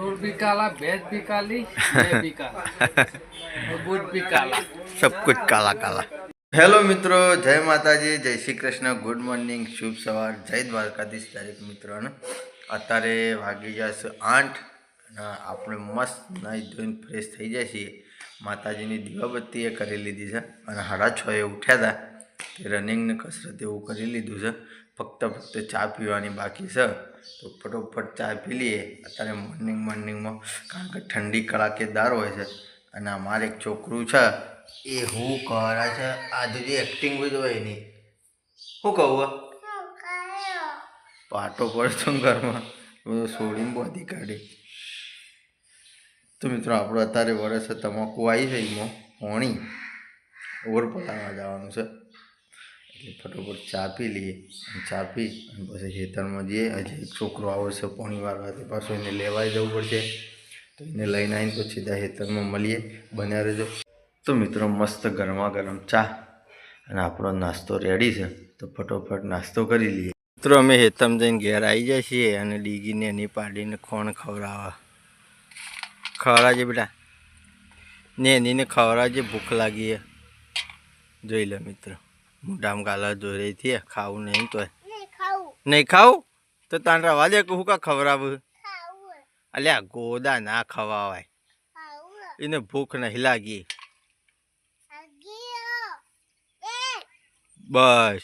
दूध भी काला भैंस भी काली मैं भी काला और बूट भी काला સબ કુછ કાલા કાલા હેલો મિત્રો જય માતાજી જય શ્રી કૃષ્ણ ગુડ મોર્નિંગ શુભ સવાર જય દ્વારકાધીશ દરેક મિત્રોને અત્યારે વાગી જશે આઠ અને આપણે મસ્ત નાહી ધોઈને ફ્રેશ થઈ જાય છીએ માતાજીની દીવાબત્તી એ કરી લીધી છે અને સાડા છ એ ઉઠ્યા હતા તે રનિંગ ને કસરત એવું કરી લીધું છે ફક્ત ફક્ત ચા પીવાની બાકી છે. તો ફટોફટ ચા પી લઈએ. અત્યારે મોર્નિંગ મોર્નિંગમાં કારણ કે ઠંડી કડાકેદાર હોય છે. અને અમારે એક છોકરું છે. એ હું કરે છે, આ જે એક્ટિંગ બધું હોય એની શું કહું પાટો પડતો ઘરમાં. બધું છોડીને બોધી કાઢી. તો મિત્રો આપણો અત્યારે વરસ તમાકુ આવી છે એમાં. હોણી. ઓર પલાવા જવાનું છે. એટલે ફટોફટ ચા પી લઈએ. ચા પી અને પછી ખેતરમાં જઈએ. હજી એક છોકરો આવશે પોણી વારવાથી પાછું એને લેવાઈ જવું પડશે. તો એને લઈને આવીને પછી સીધા ખેતરમાં મળીએ. બન્યા રહેજો. તો મિત્રો, મસ્ત ગરમા ગરમ ચા અને આપણો નાસ્તો રેડી છે. તો ફટોફટ નાસ્તો કરી લઈએ. મિત્રો, અમે હેતમ જઈને ઘેર આવી જાય છીએ અને ડીગીને એની પાડીને ખોણ ખવડાવવા. ખવડાવજે બેટા. ને એનીને ખવડાવજે, ભૂખ લાગી જોઈ લે મિત્રો. મોઢામાં ગાલા જોઈ રહી હતી ખાવું નહીં તો નહીં ખાવું. તો તાન રવા દે કે હું કા ખવડાવું? અલ્યા ગોદા ના ખવાવાય. એને ભૂખ નહીં લાગી. બસ.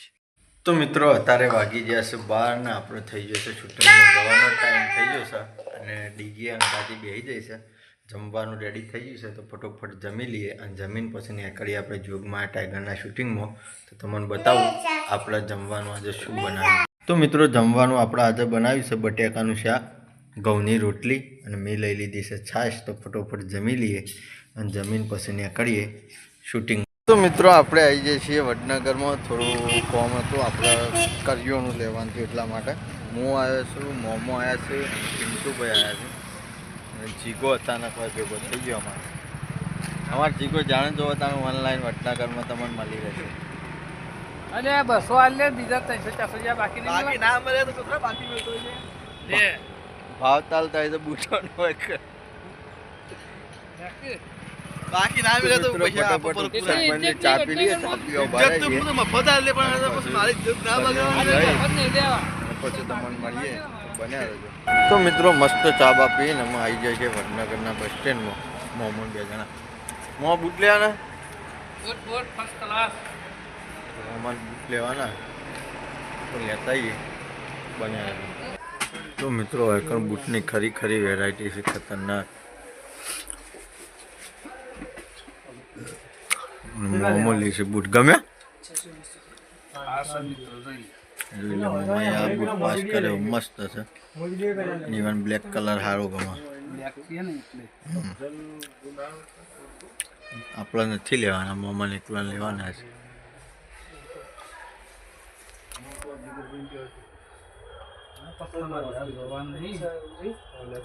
તો મિત્રો અત્યારે વાગી ગયા છે બાર ને આપણે થઈ જશે છૂટી જવાનો ટાઈમ થઈ જશે અને ડીગી અને દાદી બેસી જાય છે. જમવાનું રેડી થઈ ગયું છે તો ફટોફટ જમી લઈએ અને જમીન પછી નીકળીએ આપણે જોગમાં ટાઈગરના શૂટિંગમાં તો તમને બતાવું આપણે જમવાનું આજે શું બનાવ્યું. તો મિત્રો જમવાનું આપણે આજે બનાવ્યું છે બટેકાનું શાક, ઘઉંની રોટલી અને મેં લઈ લીધી છે છાશ તો ફટોફટ જમી લઈએ અને જમીન પછી નીકળીએ શૂટિંગ તો મિત્રો આપણે આવી જઈએ છીએ વડનગરમાં, થોડું કોમ હતું, આપણે કરિયોનું લેવાનું એટલા માટે. હું આવ્યો છું, મોમો આવ્યા છે, પિન્ટુભાઈ આવ્યા છે. જીગો અચાનક હોય ભેગો થઈ ગયો અમારે. અમારે જીગો જાણે જોવો તમે ઓનલાઈન વટનાગરમાં તમને મળી રહેશે. અને બસો આલે બીજા ત્રણસો ચારસો રૂપિયા બાકી બાકી ના મળે તો કેટલા બાકી મળતો છે લે ભાવ તાલ થાય તો બૂટોનો હોય કે બાકી ના મળે તો પૈસા આપો ફટાફટ ચા પી લઈએ ચા પીવા બહાર તો. મફત આલે પણ પછી મારી ઇજ્જત ના બગાડવાની. પછી તમને મળીએ. બન્યા રહેજો. તો મિત્રો મસ્ત ચા બા પીને અમે આવી જાય છે વડનગરના બસ સ્ટેન્ડમાં મોમન બે જણા. મો બૂટ લેવાના? ગુડ ગુડ ફર્સ્ટ ક્લાસ મોમન બૂટ લેવાના. તો લેતા આવીએ બન્યા તો મિત્રો એકણ બૂટની ખરી ખરી વેરાયટી છે ખતરનાક. મોમો લે છે બૂટ. ગમ્યા? જોઈ આ બૂટ પાસ કર્યો મસ્ત છે. ઇવન બ્લેક કલર સારો ગમે. આપણે નથી લેવાના મમ્મા એકલા લેવાના છે.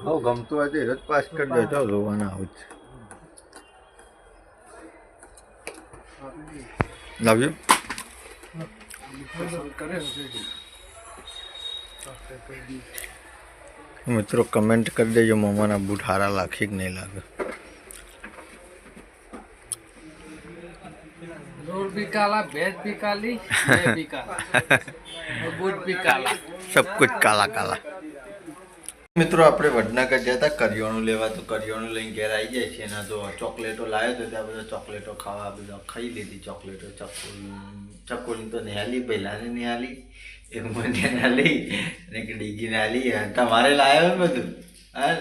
હું ગમતું હોય તો પાસ કરી દે, તો જોવાના આવું જ લવ યુ મિત્રો કમેન્ટ કરી દેજો મામાના બૂટ હારા લાગે કે નહીં લાગે. સબ કુછ કાલા મિત્રો આપણે વડનગર ગયા હતા કરિયાણું લેવા. તો કરિયાણું લઈને ઘેર આવી જાય છે એના તો ચોકલેટો લાવ્યો હતો ત્યાં બધા ચોકલેટો ખાવા બધા ખાઈ લીધી ચોકલેટો ચકુ ચકોલી તો નિહાલી પહેલાંને નિહાલી એક મને નાલી અને એક ડીગી નાલી અને તમારે લાવ્યો ને બધું હા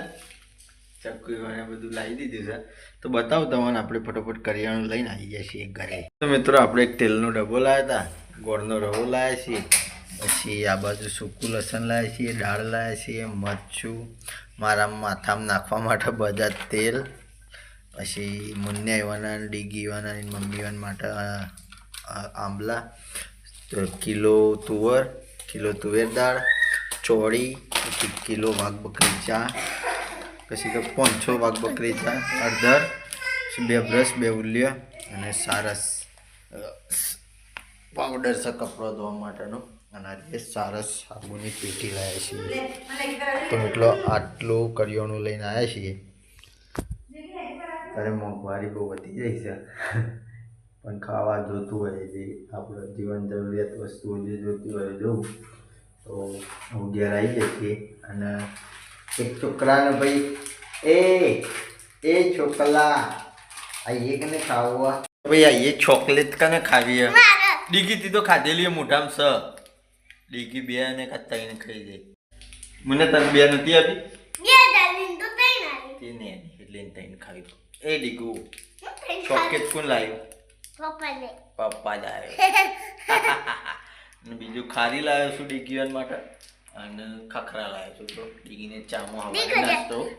ચક્કુ મને બધું લાવી દીધું છે તો બતાવો તમને આપણે ફટોફટ કરિયાણું લઈને આવી જાય છીએ ઘરે તો મિત્રો આપણે એક તેલનો ડબ્બો લાવ્યા હતા ગોળનો રવો લાવ્યા છીએ પછી આ બાજુ સૂકું લસણ લાવ્યા છીએ દાળ લાવ્યા છીએ મરચું મારા માથામાં નાખવા માટે બધા તેલ પછી મુન્યા એવાના ડીગી એવાના મમ્મી એવાના માટે આંબલા કિલો તુવર, કિલો તુવેર દાળ, ચોળી પછી કિલો વાઘ બકરી ચા, પછી તો પાંચસો વાઘ બકરી ચા અડધર બે બ્રશ, બે ઉલ્ય અને સારસ પાવડર છે કપડો ધોવા માટેનો. અને આજે સારસ સાબુની પેટી લાવ્યા છીએ. તો મિત્રો આટલું કરિયાણું લઈને આવ્યા છીએ. ત્યારે મોંઘવારી બહુ વધી જાય છે. પણ ખાવા જોતું હોય જે આપણે જીવન જરૂરિયાત વસ્તુઓ જે જોતી હોય જોવું તો હું ઘેર આવી જાય છીએ અને એક છોકરાને ભાઈ એ એ છોકલા આઈએ કને ખાવા? ભાઈ આઈએ ચોકલેટ કને ખાવી? હે ડીગી તો ખાધેલી હે મોઢામાં સ. ડીગી બે ને કાં ખાઈ જાય મને તને બે નથી આપી? તે ને એટલે ખાવી એ ડીગુ ચોકેટ કોણ લાવ્યું? પપ્પા જ આવ્યો. બીજું ખારી લાવ્યો છું ડીગીવન માટે. અને ખખરા લાવ્યો છું તો ડીગીને ચામો હવારે નાસ્તો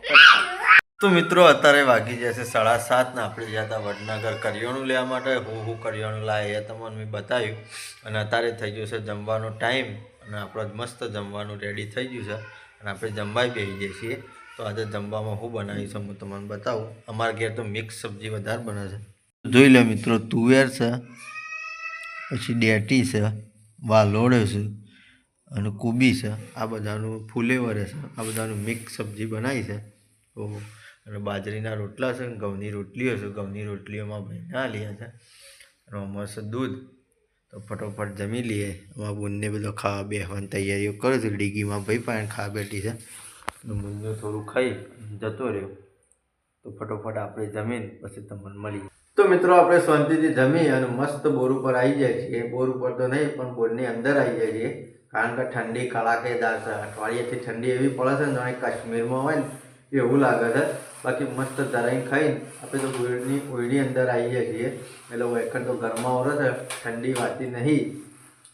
તો મિત્રો અત્યારે વાગી જશે સાડા સાત ને આપણે જ્યાં હતા વડનગર કરિયાણું લેવા માટે હું હું કરિયાણું લાવે એ તમને મેં બતાવ્યું. અને અત્યારે થઈ ગયું છે જમવાનો ટાઈમ અને આપણો મસ્ત જમવાનું રેડી થઈ ગયું છે. અને આપણે જમવાય બેસી જઈએ છીએ. તો આજે જમવામાં હું બનાવ્યું છે હું તમને બતાવું. અમારા ઘેર તો મિક્સ સબ્જી વધારે બને છે. જોઈ લો મિત્રો, તુવેર છે, પછી ડેટી છે, વાલોડે છે અને કુબી છે. આ બધાનું ફુલેવરે છે. આ બધાનું મિક્સ સબ્જી બનાવી છે. તો અને બાજરીના રોટલા છે, ઘઉંની રોટલીઓ છે. ઘઉંની રોટલીઓમાં ભીના લીયા છે. અને આમાં દૂધ. તો ફટોફટ જમી લઈએ. અમારા બુનને બધો ખાવા બેસવાની તૈયારીઓ કરે છે. ડીગીમાં ભાઈ પણ ખાવા બેઠી છે. બુનને થોડું ખાઈ જતો રહ્યો. તો ફટોફટ આપણે જમીન પછી તમને મળીએ. તો મિત્રો આપણે શાંતિથી જમી અને મસ્ત બોર ઉપર આવી જાય છીએ. બોર ઉપર તો નહીં, પણ બોરની અંદર આવી જાય છીએ. કારણ કે ઠંડી કડાકેદાર છે. અઠવાડિયેથી ઠંડી એવી પડે છે ને, જાણે કાશ્મીરમાં હોય ને, એવું લાગે છે. બાકી મસ્ત ધરાઈને ખાઈને આપણે તો ઓઈડની ઓઈડી અંદર આવી જાય છીએ. એટલે વેકર તો ઘરમાં ઓરે છે. ઠંડી વાતી નહીં.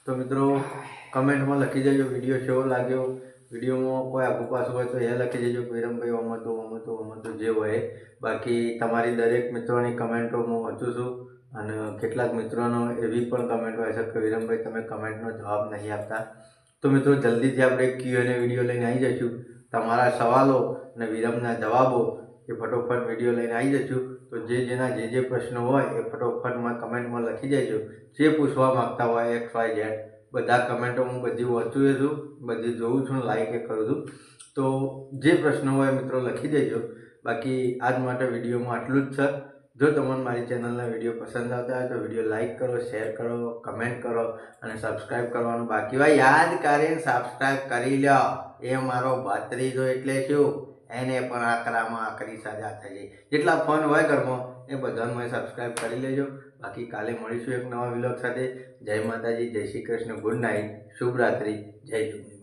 તો મિત્રો કમેન્ટમાં લખી દેજો. વીડિયો કેવો લાગ્યો? વિડીયોમાં કોઈ આગુ પાછું હોય તો એ લખી દેજો વિરમભાઈ અમતો અમતો આમાં તો આમાં તો જે હોય. બાકી તમારી દરેક મિત્રોની કમેન્ટો હું વાંચું છું અને કેટલાક મિત્રોનો એવી પણ કમેન્ટ હોય છે કે, વિરમભાઈ, તમે કમેન્ટનો જવાબ નહીં આપતા. તો મિત્રો જલ્દીથી આપણે ક્યુ અને વીડિયો લઈને આવી જઈશું. તમારા સવાલો અને વિરમના જવાબો એ ફટોફટ વીડિયો લઈને આવી જઈશું. તો જે જેના જે જે પ્રશ્નો હોય એ ફટોફટમાં કમેન્ટમાં લખી દેજો. જે પૂછવા માગતા હોય એક્સ, વાય, ઝેડ બધા કમેન્ટો હું બધી વાંચું છું, બધી જોઉં છું લાઈક એ કરું છું. તો જે પ્રશ્નો હોય મિત્રો લખી દેજો. બાકી આજ માટે વિડીયોમાં આટલું જ છે. જો તમને મારી ચેનલના વીડિયો પસંદ આવતા હોય તો વીડિયો લાઈક કરો શેર કરો કમેન્ટ કરો અને સબસ્ક્રાઈબ કરવાનું બાકી હોય. યાદ કરીને સબસ્ક્રાઈબ કરી લો એ મારો ભાત્રીજો એટલે શું? એને પણ આકરામાં આકરી સાજા થઈ જાય જેટલા ફોન હોય ઘરમાં, એ બધાને સબસ્ક્રાઈબ કરી લેજો. બાકી કાલે મળીશું એક નવા વિલોગ સાથે. જય માતાજી, જય શ્રી કૃષ્ણ. Good night. શુભ રાત્રિ. જય જુગની